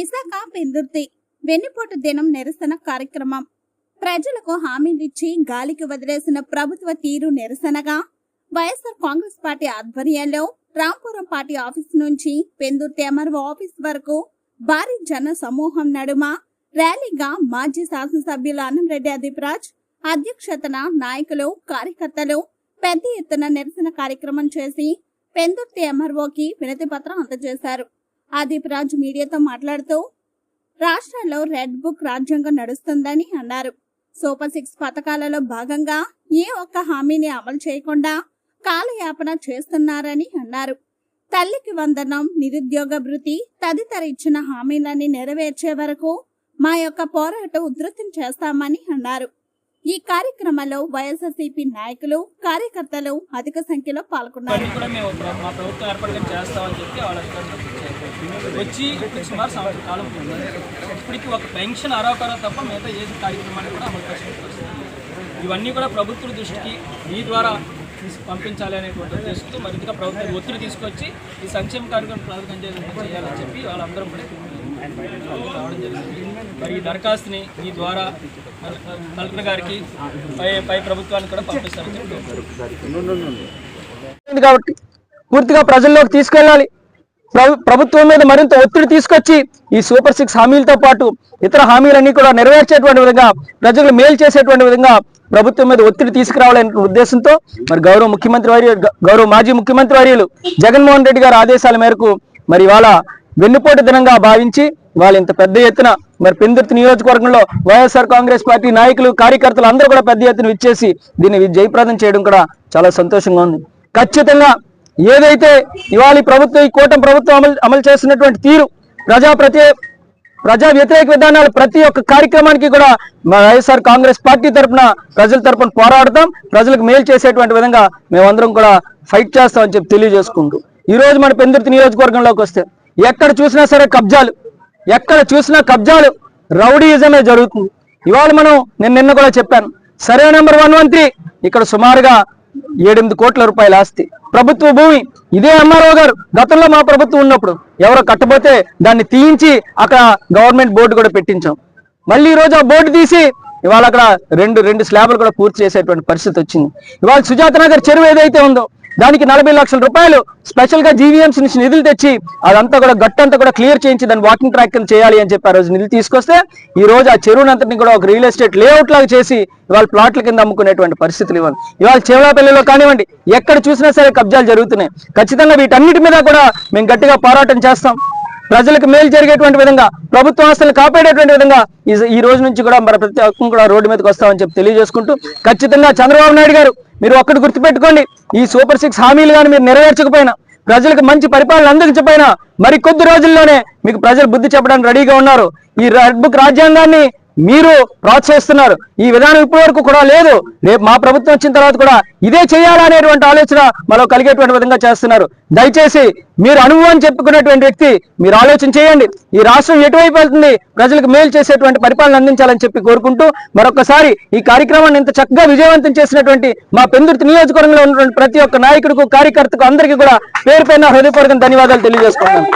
విశాఖ పెందుర్తి వెన్నుపోటు దినం నిరసన కార్యక్రమం. ప్రజలకు హామీలిచ్చి గాలికి వదిలేసిన ప్రభుత్వ తీరు నిరసనగా వైఎస్ఆర్ కాంగ్రెస్ పార్టీ ఆధ్వర్యంలో రాంపురం పార్టీ ఆఫీస్ నుంచి పెందుర్తి ఎంఆర్ఓ ఆఫీస్ వరకు భారీ జన సమూహం నడుమ ర్యాలీగా మాజీ శాసనసభ్యులు అన్నంరెడ్డి అదిప్రాజ్ అధ్యక్షతన నాయకులు కార్యకర్తలు పెద్ద ఎత్తున నిరసన కార్యక్రమం చేసి పెందుర్తి ఎంఆర్ఓకి వినతి పత్రం అందజేశారు. ఆదిప్ రాజ్ మీడియాతో మాట్లాడుతూ రాష్ట్రంలో రెడ్ బుక్ రాజ్యాంగం నడుస్తుందని అన్నారు. సూపర్ సిక్స్ పథకాలలో భాగంగా ఏ ఒక్క హామీని అమలు చేయకుండా కాలయాపన చేస్తున్నారని అన్నారు. తల్లికి వందనం నిరుద్యోగ భృతి తదితర ఇచ్చిన హామీలన్నీ నెరవేర్చే వరకు మా యొక్క పోరాటం ఉధృతం చేస్తామని అన్నారు. ఈ కార్యక్రమంలో వైఎస్ఆర్సీపీ నాయకులు కార్యకర్తలు అధిక సంఖ్యలో పాల్గొన్నారు. వచ్చి సుమారు సంవత్సరం కాలం ఇప్పటికి ఒక పెన్షన్ అరవకర తప్ప మిగతా ఏ కార్యక్రమాన్ని కూడా అమలు పరిస్థితి ఇవన్నీ కూడా ప్రభుత్వ దృష్టికి మీ ద్వారా పంపించాలి అనేటువంటి ఉద్దేశంతో మరింతగా ప్రభుత్వం ఒత్తిడి తీసుకొచ్చి ఈ సంక్షేమ కార్యక్రమం ప్రారంభం చేయాలని చెప్పి వాళ్ళందరం కూడా మరి ఈ దరఖాస్తుని మీ ద్వారా కలెక్టర్ గారికి పై పై ప్రభుత్వానికి కూడా పంపిస్తారు కాబట్టి పూర్తిగా ప్రజల్లోకి తీసుకెళ్ళాలి. ప్రభుత్వం మీద మరింత ఒత్తిడి తీసుకొచ్చి ఈ సూపర్ సిక్స్ హామీలతో పాటు ఇతర హామీలన్నీ కూడా నెరవేర్చేటువంటి విధంగా ప్రజలు మేలు చేసేటువంటి విధంగా ప్రభుత్వం మీద ఒత్తిడి తీసుకురావాలనే ఉద్దేశంతో మరి గౌరవ ముఖ్యమంత్రి వర్యులు గౌరవ మాజీ ముఖ్యమంత్రి వర్యులు జగన్మోహన్ రెడ్డి గారి ఆదేశాల మేరకు మరి ఇవాళ వెన్నుపోటు దినంగా భావించి వాళ్ళు ఇంత పెద్ద ఎత్తున మరి పెందుర్తి నియోజకవర్గంలో వైఎస్ఆర్ కాంగ్రెస్ పార్టీ నాయకులు కార్యకర్తలు అందరూ కూడా పెద్ద ఎత్తున ఇచ్చేసి దీన్ని జయప్రదం చేయడం కూడా చాలా సంతోషంగా ఉంది. ఖచ్చితంగా ఏదైతే ఇవాళ ప్రభుత్వం ఈ కూటమి ప్రభుత్వం అమలు అమలు చేస్తున్నటువంటి తీరు ప్రజా ప్రతి ప్రజా వ్యతిరేక విధానాలు ప్రతి ఒక్క కార్యక్రమానికి కూడా మా వైఎస్ఆర్ కాంగ్రెస్ పార్టీ తరపున ప్రజల తరపున పోరాడతాం. ప్రజలకు మేలు చేసేటువంటి విధంగా మేమందరం కూడా ఫైట్ చేస్తామని చెప్పి తెలియజేసుకుంటూ. ఈ రోజు మన పెందుర్తి నియోజకవర్గంలోకి వస్తే ఎక్కడ చూసినా సరే కబ్జాలు. ఎక్కడ చూసినా కబ్జాలు. రౌడీయిజమే జరుగుతుంది. ఇవాళ మనం నేను నిన్న కూడా చెప్పాను. సరే నెంబర్ వన్ వన్ త్రీ. ఇక్కడ సుమారుగా ఏడెనిమిది కోట్ల రూపాయల ఆస్తి. ప్రభుత్వ భూమి. ఇదే ఎంఆర్ఓ గారు. గతంలో మా ప్రభుత్వం ఉన్నప్పుడు ఎవరో కట్టబోతే దాన్ని తీయించి అక్కడ గవర్నమెంట్ బోర్డు కూడా పెట్టించాం. మళ్ళీ ఈ రోజు ఆ బోర్డు తీసి ఇవాళ అక్కడ రెండు రెండు స్లాబ్లు కూడా పూర్తి చేసేటువంటి పరిస్థితి వచ్చింది. ఇవాళ సుజాత నగర్ చెరువు ఏదైతే ఉందో దానికి నలభై లక్షల రూపాయలు స్పెషల్గా జీవీఎంసీ నుంచి నిధులు తెచ్చి అదంతా కూడా గట్టంతా కూడా క్లియర్ చేయించి దాన్ని వాకింగ్ ట్రాక్ చేయాలి అని చెప్పి ఆ రోజు నిధులు తీసుకొస్తే ఈ రోజు ఆ చెరువునంతటిని కూడా ఒక రియల్ ఎస్టేట్ లేఅవుట్ లాగా చేసి ఇవాళ ప్లాట్ల కింద అమ్ముకునేటువంటి పరిస్థితులు ఇవ్వాలి ఇవాళ చెవలాపల్లిలో కానివ్వండి ఎక్కడ చూసినా సరే కబ్జాలు జరుగుతున్నాయి. ఖచ్చితంగా వీటన్నిటి మీద కూడా మేము గట్టిగా పోరాటం చేస్తాం. ప్రజలకు మేలు జరిగేటువంటి విధంగా ప్రభుత్వ ఆస్తులు కాపాడేటువంటి విధంగా ఈ- రోజు నుంచి కూడా మరి ప్రతి ఒక్కరు కూడా రోడ్డు మీదకి వస్తామని చెప్పి తెలియజేసుకుంటూ ఖచ్చితంగా చంద్రబాబు నాయుడు గారు మీరు ఒక్కటి గుర్తుపెట్టుకోండి ఈ సూపర్ సిక్స్ హామీలు కానీ మీరు నెరవేర్చకపోయినా ప్రజలకు మంచి పరిపాలన అందించకపోయినా మరి కొద్ది రోజుల్లోనే మీకు ప్రజలు బుద్ధి చెప్పడానికి రెడీగా ఉన్నారు. ఈ రెడ్ బుక్ రాజ్యాంగాన్ని మీరు ప్రోత్సహిస్తున్నారు. ఈ విధానం ఇప్పటి వరకు కూడా లేదు. రేపు మా ప్రభుత్వం వచ్చిన తర్వాత కూడా ఇదే చేయాలనేటువంటి ఆలోచన మనం కలిగేటువంటి విధంగా చేస్తున్నారు. దయచేసి మీరు అనుభవం చెప్పుకున్నటువంటి వ్యక్తి మీరు ఆలోచన చేయండి. ఈ రాష్ట్రం ఎటువైపు వెళ్తుంది? ప్రజలకు మేలు చేసేటువంటి పరిపాలన అందించాలని చెప్పి కోరుకుంటూ మరొకసారి ఈ కార్యక్రమాన్ని ఇంత చక్కగా విజయవంతం చేసినటువంటి మా పెందుర్తి నియోజకవర్గంలో ఉన్నటువంటి ప్రతి ఒక్క నాయకుడికి కార్యకర్తకు అందరికీ కూడా పేరు పైన హృదయపూర్వకం ధన్యవాదాలు తెలియజేసుకుంటాను